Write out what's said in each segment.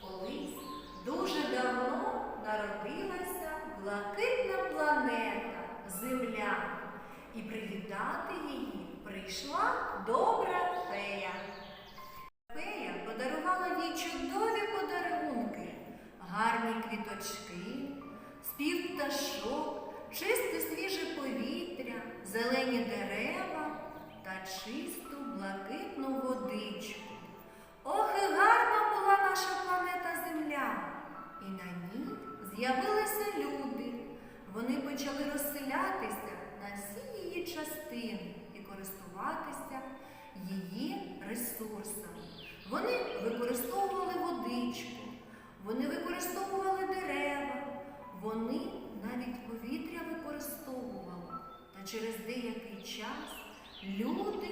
Колись дуже давно народилася блакитна планета Земля, і привітати її прийшла добра фея. Фея подарувала їй чудові подарунки, гарні квіточки, спів пташок, чисте свіже повітря, зелені дерева та чисту блакитну водичку. І на ній з'явилися люди. Вони почали розселятися на всі її частини і користуватися її ресурсами. Вони використовували водичку, вони використовували дерева, вони навіть повітря використовували. Та через деякий час люди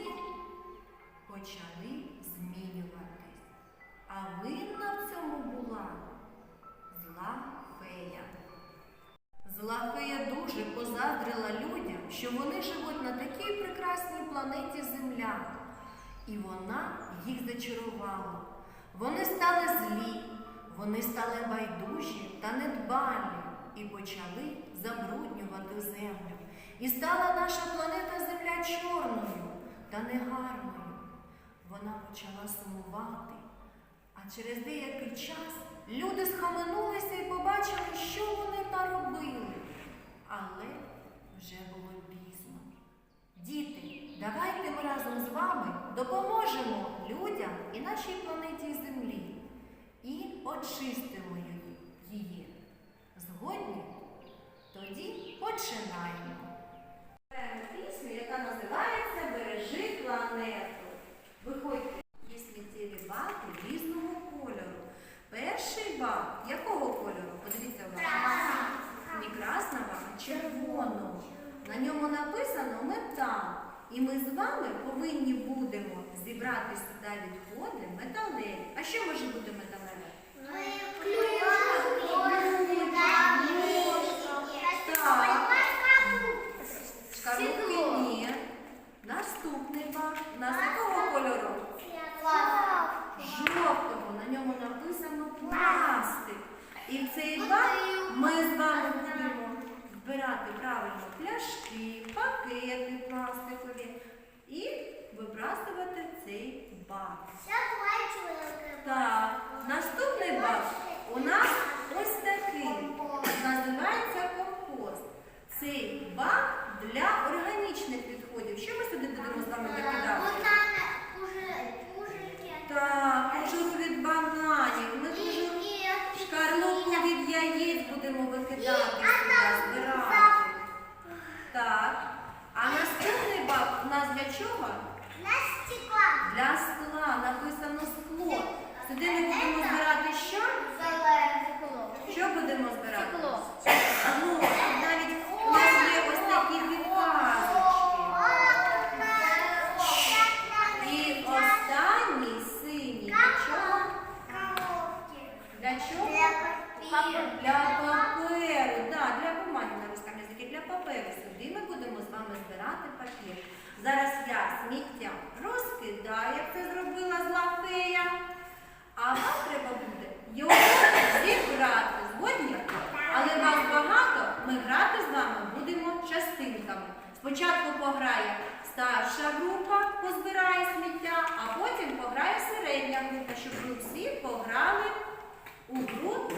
почали змінюватись. А винна в цьому була зла фея. Зла фея дуже позаздрила людям, що вони живуть на такій прекрасній планеті Земля. І вона їх зачарувала. Вони стали злі, вони стали байдужі та недбалі і почали забруднювати землю. І стала наша планета Земля чорною та негарною. Вона почала сумувати. А через деякий час люди схаменулися і побачили, що вони наробили. Але вже було пізно. Діти, давайте ми разом з вами допоможемо людям і нашій планеті Землі і очистимо Перший якого кольору? Подивіться Красного. Не красного, а червоного. На ньому написано метал. І ми з вами повинні будемо зібрати сюди відходи металеві. А що може бути металеве? Шкарлупки ні. Наступний бак. У нас якого кольору? Жовтого. На ньому написано пластик. І в цей бак ми з вами будемо збирати правильно пляшки, пакети пластикові і вибрасувати цей бак. Так, наступний бак у нас ось такий. Називається компост. Цей бак для органічних відходів. Що ми сюди будемо з вами викидати? Так, кожуру від бананів. Ми кожуру шкарлупку від яєць будемо викидати сюди, збирати. Так. А наступний бак у нас для чого? Для скла. Написано скло. Сюди ми будемо збирати що? Що будемо збирати? Ну, навіть у нас є ось такі підказочки. І останній синій. Для чого? Для чого? Для паперу. Так, для бумаги на русском язикі, для паперу. Сюди ми будемо з вами збирати папір. Зараз я сміття розкидаю, як це зробила зла фея. А вам треба буде його зібрати згодні, але вас багато, ми грати з вами будемо частинками. Спочатку пограє старша група, позбирає сміття, а потім пограє середня група, щоб ви всі пограли у групу.